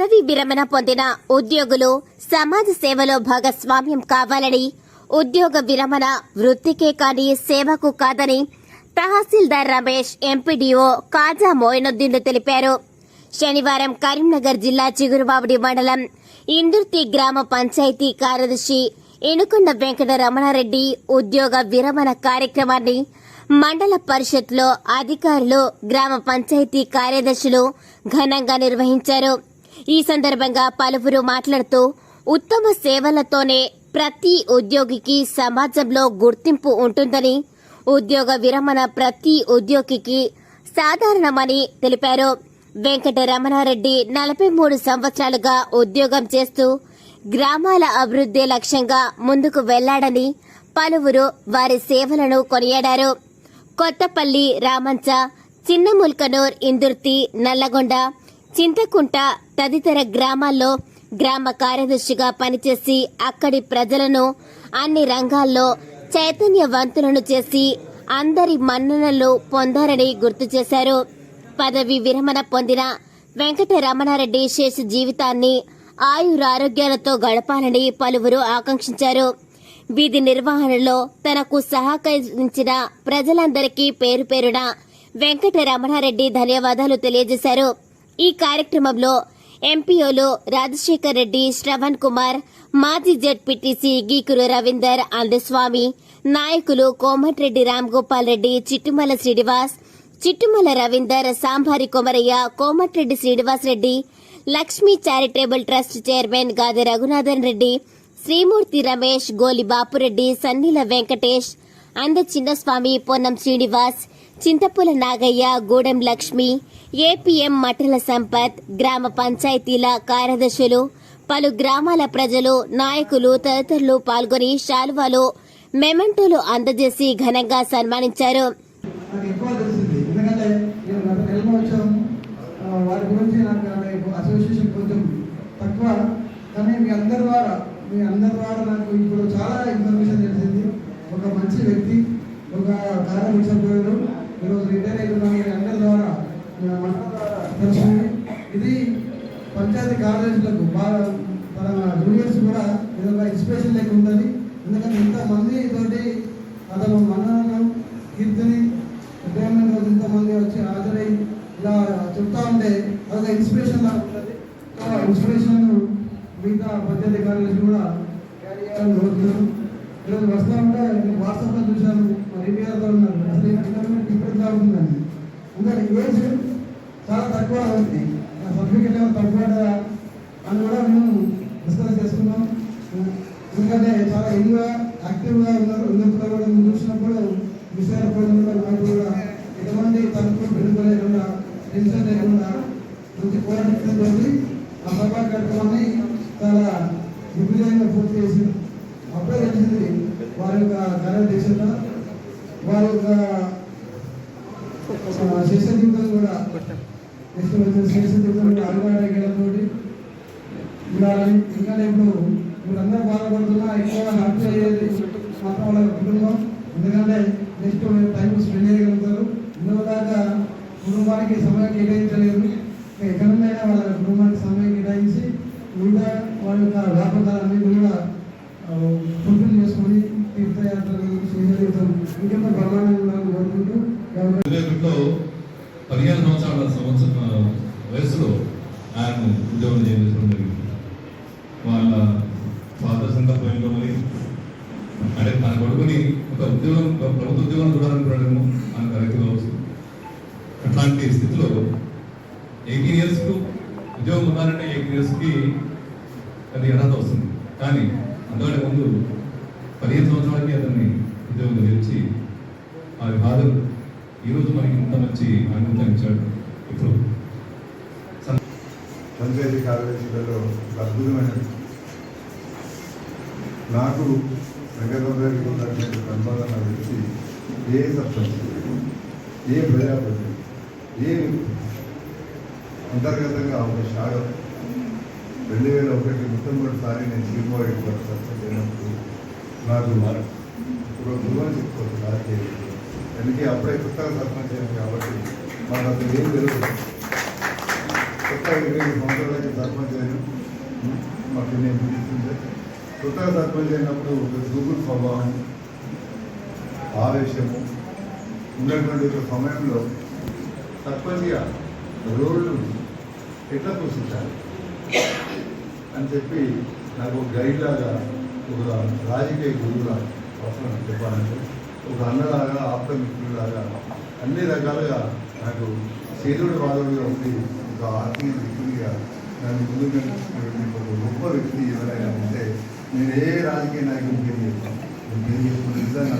పదవి విరమణ పొందిన ఉద్యోగులు సమాజ సేవలో భాగస్వామ్యం కావాలని ఉద్యోగ విరమణ వృత్తికే కాని సేవకు కాదని తహసీల్దార్ రమేష్ ఎంపీడీఓ కాజా మోయినుద్దీన్ తెలిపారు. శనివారం కరీంనగర్ జిల్లా చిగురువావిడి మండలం ఇందుర్తి గ్రామ పంచాయతీ కార్యదర్శి ఎనుకొండ వెంకట రమణారెడ్డి ఉద్యోగ విరమణ కార్యక్రమాన్ని మండల పరిషత్లో అధికారులు గ్రామ పంచాయతీ కార్యదర్శులు ఘనంగా నిర్వహించారు. ఈ సందర్భంగా పలువురు మాట్లాడుతూ ఉత్తమ సేవలతోనే ప్రతి ఉద్యోగికి సమాజంలో గుర్తింపు ఉంటుందని ఉద్యోగ విరమణ ప్రతి ఉద్యోగికి సాధారణమని తెలిపారు. వెంకటరమణారెడ్డి నలభై మూడు సంవత్సరాలుగా ఉద్యోగం చేస్తూ గ్రామాల అభివృద్ధి లక్ష్యంగా ముందుకు వెళ్ళాడని పలువురు వారి సేవలను కొనియాడారు. కొత్తపల్లి రామంచ చిన్నముల్కనూర్ ఇందుర్తి నల్లగొండ చింతకుంట తదితర గ్రామాల్లో గ్రామ కార్యదర్శిగా పనిచేసి అక్కడి ప్రజలను అన్ని రంగాల్లో చైతన్యవంతులను చేసి అందరి మన్ననలు పొందారని గుర్తు చేశారు. పదవి విరమణ పొందిన వెంకట రమణారెడ్డి శేష జీవితాన్ని ఆయురారోగ్యాలతో గడపాలని పలువురు ఆకాంక్షించారు. వీధి నిర్వహణలో తనకు సహకరించిన ప్రజలందరికీ పేరు పేరున వెంకట రమణారెడ్డి ధన్యవాదాలు తెలియజేశారు. ఈ కార్యక్రమంలో ఎంపీఓలు రాజశేఖర్ రెడ్డి శ్రవణ్ కుమార్ మాజీ జడ్పీటీసీ గీకురు రవీందర్ అందస్వామి నాయకులు Komatireddy Ram Gopal Reddy Chittumala Srinivas Chittumala Ravinder Sambari Komaraiah Komatireddy Srinivas Reddy Lakshmi charitable trust chairman Gadi Raghunathan Reddy Srimurthy Ramesh గోలి బాపురెడ్డి సన్నీల వెంకటేష్ అంద చిన్నస్వామి పొన్నం శ్రీనివాస్ చింతపుల నాగయ్య గూడెం లక్ష్మి ఏపీఎం మఠల సంపత్ గ్రామ పంచాయతీల కార్యదర్శులు పలు గ్రామాల ప్రజలు నాయకులు తదితరులు పాల్గొని శాల్వాలో మెమెంటోలు అందజేసి ఘనంగా సన్మానించారు. ఒక మంచి వ్యక్తి ఒక నేను ద్వారా ఇది పంచాయతీ కార్యదర్శులకు బాగా జూనియర్స్ కూడా ఇది ఇన్స్పిరేషన్ లేక ఉంటుంది. ఎందుకంటే ఇంతమంది తోటి అతను మనలను కీర్తిని గవర్నమెంట్ రోజు ఇంతమంది వచ్చి హాజరై ఇలా చెప్తా ఉంటే అదొక ఇన్స్పిరేషన్ లాగా ఉంటుంది. ఆ ఇన్స్పిరేషన్ మిగతా పంచాయతీ కార్యదర్శి కూడా క్యారీ చేయాలని కోరుతున్నాను ఈరోజు వస్తా ఉంటే నేను వాట్సాప్లో చూశాను మా రిపేర్తో ఉన్నారు. అసలు ఈ డిఫరెన్స్ ఇప్పుడు ఎట్లా ఉంటుందని చాలా తక్కువ ఉంది. సర్టిఫికెట్ ఏమో తక్కువ అని కూడా మేము డిస్కస్ చేసుకున్నాం. ఎందుకంటే చాలా ఇదిగా యాక్టివ్గా ఉన్నారు. ఉన్నప్పుడు కూడా మేము చూసినప్పుడు విశాఖపట్నంలో నాకు కూడా ఎటువంటి తనకు వెనుక లేకుండా టెన్షన్ లేకుండా మంచి పోరాటం జరిగి ఆ సభా కార్యక్రమాన్ని చాలా విభిన్నంగా పూర్తి చేసి అప్పుడే తెలిసింది వారి యొక్క కార్యదర్శన వారి యొక్క శిష్య జీవితం కూడా నెక్స్ట్ వచ్చిన శేష జీవితం ఉండాలని ఇంకా ఇప్పుడు మీరందరూ బాధపడుతున్నా ఎక్కువ హ్యాపీ అయ్యేది మాత్రం వాళ్ళ కుటుంబం. ఎందుకంటే నెక్స్ట్ టైం స్పెండ్ చేయగలుగుతారు. ఇందులో దాకా కుటుంబానికి సమయం కేటాయించలేదు. ఎక్కడ వాళ్ళ కుటుంబానికి సమయం కేటాయించి మిగతా వాళ్ళ యొక్క వ్యాపకాలన్నీ కూడా ఫుల్ఫిల్ చేసుకొని తీర్థయాత్రలు శ్రీహరితం ఇంకెంత బ్రహ్మాండంగా కోరుకుంటూ పదిహేను సంవత్సరాల సంవత్సరం వయసులో ఆయన ఉద్యోగం చేయించడం జరిగింది. వాళ్ళ ఫాదర్ సంకల్పంలో మరి అంటే తన కొడుకుని ఒక ఉద్యోగం ప్రభుత్వ ఉద్యోగం చూడాలనుకున్నాడేమో అని కరెక్ట్ కావచ్చు అట్లాంటి స్థితిలో ఎయిటీన్ ఇయర్స్కు ఉద్యోగం ఉన్నారంటే ఎయిటీన్ ఇయర్స్కి అది అర్హత వస్తుంది. కానీ అంతకంటే ముందు పదిహేను సంవత్సరాలకి అతన్ని ఉద్యోగం తెచ్చి ఆ ఫాదర్ ఈరోజు మనకి ఇంత మంచి అనుభూతం ఇచ్చాడు ఇప్పుడు. పంచాయతీ కార్యదర్శులలో అద్భుతమైన నాకు వెంకటరామరెడ్డికి ఉన్నటువంటి సంపాదన వ్యక్తి ఏ సర్పంచ్ ఏ ప్రజాప్రతినిధి ఏ అంతర్గతంగా ఒక శాఖ. రెండు వేల ఒకటి మొట్టమొదటిసారి నేను శ్రీమోహన్ సర్పంచ్ అయినప్పుడు నాకు ఒక గురువు చెప్పుకోవచ్చు రాజకీయ ఎందుకే అప్పుడే కొత్తగా సర్పంచ్ అయ్యాను కాబట్టి మాకు అసలు ఏం తెలుసు కొత్త ఇరవై సంవత్సరాలకి సర్పంచ్ అయినా మాకు నేను పిలుస్తుంటే కొత్తగా సర్పంచ్ అయినప్పుడు గూగుల్ స్వభావం ఆవేశము ఉన్నటువంటి ఒక సమయంలో సర్పంచ్గా రోడ్లు ఎట్లా పోషించాలి అని చెప్పి నాకు గైడ్ లాగా ఒక రాజకీయ గురువుగా అవసరం చెప్పాలంటే ఒక అన్నలాగా ఆప్త మిత్రులాగా అన్ని రకాలుగా నాకు చేదుడు వాదవుడిగా ఉండి ఒక ఆత్మీయ మిత్రుడిగా నన్ను ముందుకు నడిపిస్తున్నటువంటి ఒక గొప్ప వ్యక్తి ఎవరైనా ఉంటే నేను ఏ రాజకీయ నాయకుడికి ఏం చెప్తాను నేను ఏం చెప్పుకుంటే నిజంగా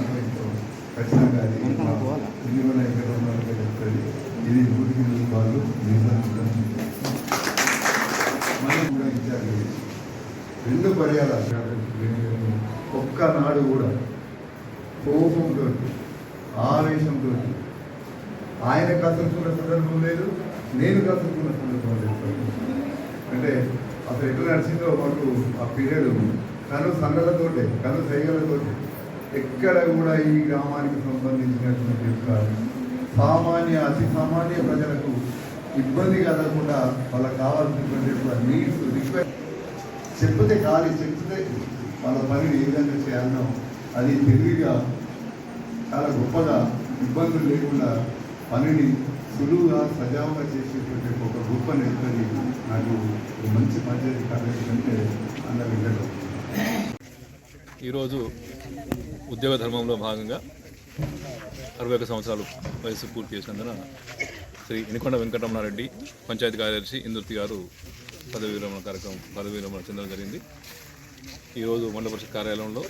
ఖచ్చితంగా అది ఎన్నికల నాయకులు ఉన్నారో చెప్తుంది. ఇది ఊరికి వాళ్ళు నిజంగా మనం కూడా ఇచ్చారు. రెండు పర్యాలు ఒక్కనాడు కూడా కోపంతో ఆవేశంతో ఆయన కసురుకున్న సందర్భం లేదు నేను కసురుకున్న సందర్భం లేదు. అంటే అసలు ఎట్లా నడిచిందో మాకు ఆ పీరియడ్ కను సంగలతోటే కను సైగలతోటే ఎక్కడ కూడా ఈ గ్రామానికి సంబంధించినటువంటి యొక్క సామాన్య అతి సామాన్య ప్రజలకు ఇబ్బంది కలగకుండా వాళ్ళకి కావాల్సినటువంటి నీడ్స్ రిక్వెస్ట్ చెప్తే ఖాళీ చెప్తే వాళ్ళ పనిని ఏ విధంగా చేయాలనో అది తెలివిగా చాలా గొప్పగా ఇబ్బందులు లేకుండా పనిని సులువుగా సజావుగా చేసేటువంటి ఒక గొప్ప నేతని నాకు మంచి పంచాయతీ అంటే అన్న వెళ్ళడం ఈరోజు ఉద్యోగ ధర్మంలో భాగంగా అరవై ఒక సంవత్సరాలు వయసు పూర్తి చేసినందున శ్రీ ఎనికొండ వెంకటరమణారెడ్డి పంచాయతీ కార్యదర్శి ఇందుర్తి గారు పదవి విరమణ కార్యక్రమం పదవి విరమణ చెందడం జరిగింది. ఈరోజు మండల పరిషత్ కార్యాలయంలో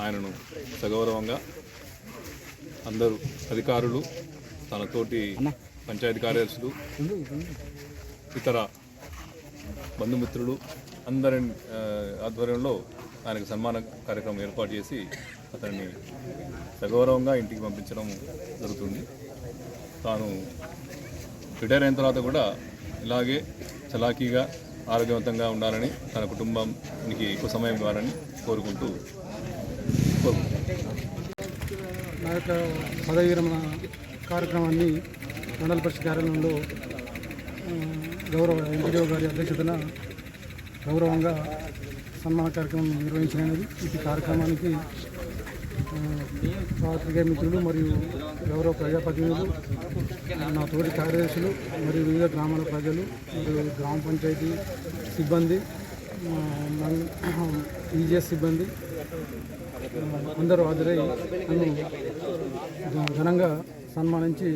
ఆయనను సగౌరవంగా అందరూ అధికారులు తన తోటి పంచాయతీ కార్యదర్శులు ఇతర బంధుమిత్రులు అందరి ఆధ్వర్యంలో ఆయనకు సన్మాన కార్యక్రమం ఏర్పాటు చేసి అతన్ని సగౌరవంగా ఇంటికి పంపించడం జరుగుతుంది. తాను రిటైర్ అయిన తర్వాత కూడా ఇలాగే చలాకీగా ఆరోగ్యవంతంగా ఉండాలని తన కుటుంబానికి ఎక్కువ సమయం ఇవ్వాలని కోరుకుంటూ నా యొక్క పదవి విరమణ కార్యక్రమాన్ని మండల పరిషత్ కార్యాలయంలో గౌరవ ఎన్టీఓ గారి అధ్యక్షతన గౌరవంగా సన్మాన కార్యక్రమం నిర్వహించినది. ఈ కార్యక్రమానికి పాత్రికేయ మిత్రులు మరియు గౌరవ ప్రజాప్రతినిధులు నా తోటి కార్యదర్శులు మరియు వివిధ గ్రామాల ప్రజలు మరియు గ్రామ పంచాయతీ సిబ్బంది ఈజీఎస్ సిబ్బంది అందరూ హాజరై నన్ను ఘనంగా సన్మానించి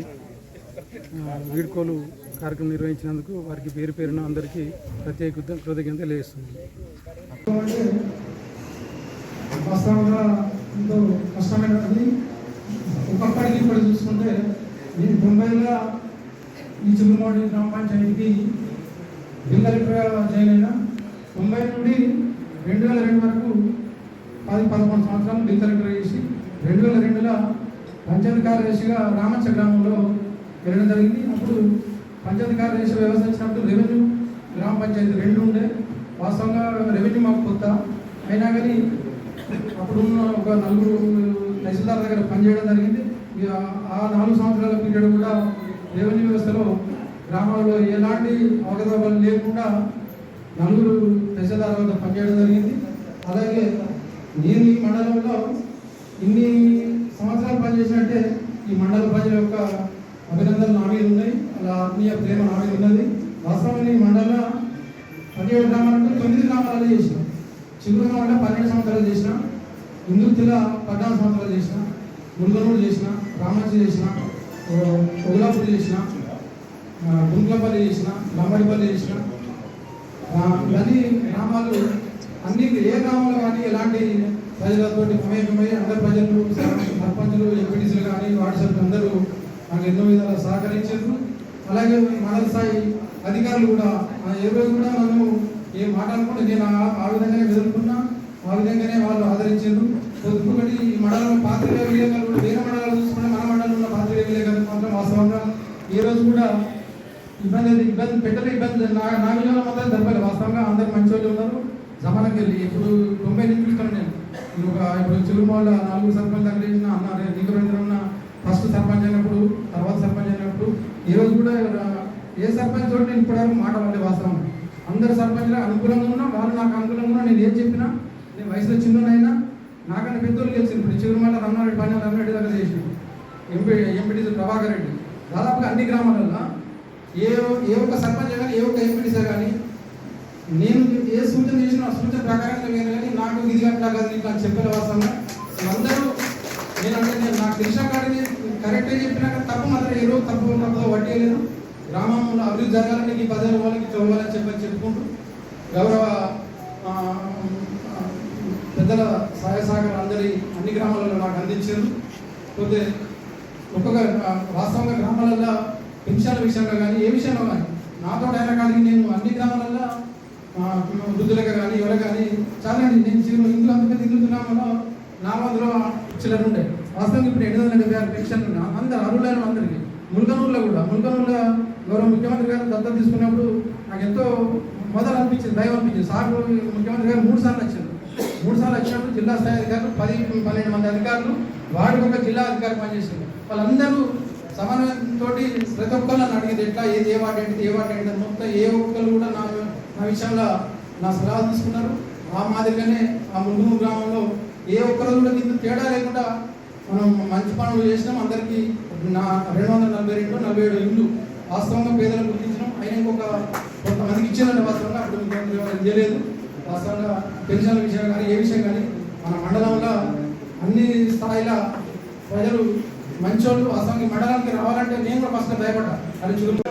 వీడ్కోలు కార్యక్రమం నిర్వహించినందుకు వారికి పేరు పేరున అందరికీ ప్రత్యేక కృతజ్ఞత తెలియజేస్తున్నాను. ఎంతో కష్టమైనది. ఒకప్పటికి ఇప్పుడు చూసుకుంటే నేను తొంభైలో ఈ చిరుమూడి గ్రామ పంచాయతీకి బిల్లరిగా జాయిన్ తొంభై నుండి రెండు వేల రెండు వరకు పది పదకొండు సంవత్సరాలు బిల్ చేసి రెండు వేల రెండులో పంచాయతీ కార్యదర్శిగా రామచ్చ గ్రామంలో వెళ్ళడం జరిగింది. అప్పుడు పంచాయతీ కార్యదర్శి వ్యవసాయించినప్పుడు రెవెన్యూ గ్రామ పంచాయతీ రెండు ఉండే. వాస్తవంగా రెవెన్యూ మాకు కొత్త. అయినా కానీ అప్పుడున్న ఒక నలుగురు తహసీల్దార్ దగ్గర పనిచేయడం జరిగింది. ఆ నాలుగు సంవత్సరాల పీరియడ్ కూడా రెవెన్యూ వ్యవస్థలో గ్రామాల్లో ఎలాంటి అవగతవకలు లేకుండా నలుగురు తహసీల్దార్ వద్ద పనిచేయడం జరిగింది. అలాగే నేను ఈ మండలంలో ఇన్ని సంవత్సరాలు పనిచేసినట్టే ఈ మండల ప్రజల యొక్క అభినందనలు నా మీద ఉన్నాయి. అలా ఆత్మీయ ప్రేమ నా మీద ఉన్నది. వాస్తవంగా ఈ మండలం పదిహేడు గ్రామాలంటే తొమ్మిది గ్రామాలలో చేసినాం. చిగురు గ్రామంలో పన్నెండు సంవత్సరాలు చేసిన ఇందుర్తిలో పద్నాలుగు సంవత్సరాలు చేసిన మురుగనూరు చేసిన రామాచి చేసిన ఒగులాపూర్ చేసిన గుంట్లపల్లి చేసిన లంబడిపల్లి చేసిన నది గ్రామాలు అన్ని ఏ గ్రామాలు కానీ ఎలాంటి ప్రజలతో మమేకమై అందరు ప్రజలు సర్పంచులు ఎంపీటీసీలు కానీ వార్డు సభ్యులు అందరూ నాకు ఎన్నో విధాలు సహకరించారు. అలాగే మండల స్థాయి అధికారులు కూడా ఏ రోజు కూడా నన్ను ఏ మాట అనుకుంటే నేను ఆ- విధంగానే ఎదుర్కొన్నా ఆ విధంగానే వాళ్ళు ఆదరించారు ఇంకొకటి ఈ మండలంలో పాత్రికేయ విలేకరులు కూడా వేరే మండలాలు చూసుకుంటే మన మండలంలో ఉన్న పాత్రికేయ విలేకరులు మాత్రం వాస్తవంగా ఏ రోజు కూడా ఇబ్బంది అయితే ఇబ్బంది పెట్టలే ఇబ్బంది నా నా విలువలో మాత్రం జరపలేదు వాస్తవంగా అందరు మంచి వాళ్ళు ఉన్నారు జమానకి వెళ్ళి ఇప్పుడు తొంభై నుంచి చూస్తాను నేను నేను ఒక ఇప్పుడు చిరుమాళ్ళ నాలుగు సర్పంచ్ దగ్గర చేసిన అన్న రే- నీకు రెండు ఉన్న ఫస్ట్ సర్పంచ్ అయినప్పుడు తర్వాత సర్పంచ్ అయినప్పుడు ఈ రోజు కూడా ఏ సర్పంచ్ తోటి నేను ఇప్పటివరకు మాట వాస్తవం. అందరు సర్పంచ్లు అనుకూలంగా ఉన్నా వాళ్ళు నాకు అనుకూలంగా ఉన్నా నేను ఏం చెప్పినా నేను వయసులో చిన్ననైనా నాకన్నా పెద్దోళ్ళు గెలిచింది ఇప్పుడు చిరుమల రమణారెడ్డి పని రమణారెడ్డి దగ్గర చేసిన ఎంపీ ఎంపీటీ ప్రభాకర్ రెడ్డి. దాదాపుగా అన్ని గ్రామాలలో ఏ ఏ ఒక్క సర్పంచ్ కానీ ఏ ఒక్క ఎంపీటీసీ కానీ నేను ఏ సూచన చేసిన సూచన ప్రకారంగా నేను కానీ నాకు ఇది అట్లా కాదు నీకు అని చెప్పిన వాస్తవంగా అందరూ నేను అంటే నేను నాకు తెలిసిన కాడిని కరెక్టే చెప్పినాక కానీ తప్పు మాత్రం ఏ రోజు తప్పు ఉన్నప్పుడు వడ్డీయలేదు గ్రామంలో అభివృద్ధి జరగాలని ఈ పది వాళ్ళకి చదవాలని చెప్పని చెప్పుకుంటూ గౌరవ పెద్దల సహాయ సహకారం అందరి అన్ని గ్రామాలలో నాకు అందించారు. పోతే ఒక్కొక్క వాస్తవంగా గ్రామాలలో పెన్షన్ల విషయంలో కానీ ఏ విషయంలో కానీ నాతో డైరెక్ట్ కానీ నేను అన్ని గ్రామాలలో ఆ, వృద్ధులకు కానీ ఎవరికి కానీ చాలా అండి నేను చిన్న ఇందులో అందుకే దిగులు గ్రామంలో నా వందలో చిల్లర ఉండే వాస్తవంగా ఇప్పుడు ఎనిమిది వందల డెబ్బై ఆరు పెన్షన్ అందరు అరువులైన అందరికీ ముల్కనూరులో కూడా ముల్కనూరులో గౌరవ ముఖ్యమంత్రి గారు దత్తత తీసుకున్నప్పుడు నాకు ఎంతో మొదలు అనిపించింది దైవం అనిపించింది. సార్ ముఖ్యమంత్రి గారు మూడు సార్లు వచ్చారు. మూడు సార్లు వచ్చినప్పుడు జిల్లా స్థాయి అధికారులు పది పన్నెండు మంది అధికారులు వాడికి ఒక జిల్లా అధికారి పనిచేసింది వాళ్ళందరూ సమన్వయంతో ప్రతి ఒక్కరు నన్ను అడిగింది ఎట్లా ఏది ఏ వాటి ఏంటి ఏ వాటి ఏంటి మొత్తం ఏ ఒక్కరు కూడా నా నా విషయంలో నా సలహాలు తీసుకున్నారు. ఆ మాదిరిగానే ఆ ముందు గ్రామంలో ఏ ఒక్కరు కూడా కింద తేడా లేకుండా మనం మంచి పనులు చేసినాం అందరికీ నా రెండు వందల నలభై రెండు నలభై ఏడు ఇల్లు. వాస్తవంగా పేదలకు గుర్తించినాం. అయినా ఇంకొక కొంతమందికి ఇచ్చిందంటే వాస్తవంగా అప్పుడు తెలియలేదు. వాస్తవంగా పెన్షన్ల విషయం కానీ ఏ విషయం కానీ మన మండలంలో అన్ని స్థాయిల ప్రజలు మంచోళ్ళు. వాస్తవానికి మండలానికి రావాలంటే నేను కూడా ఫస్ట్ భయపడ్డా. అది చూడు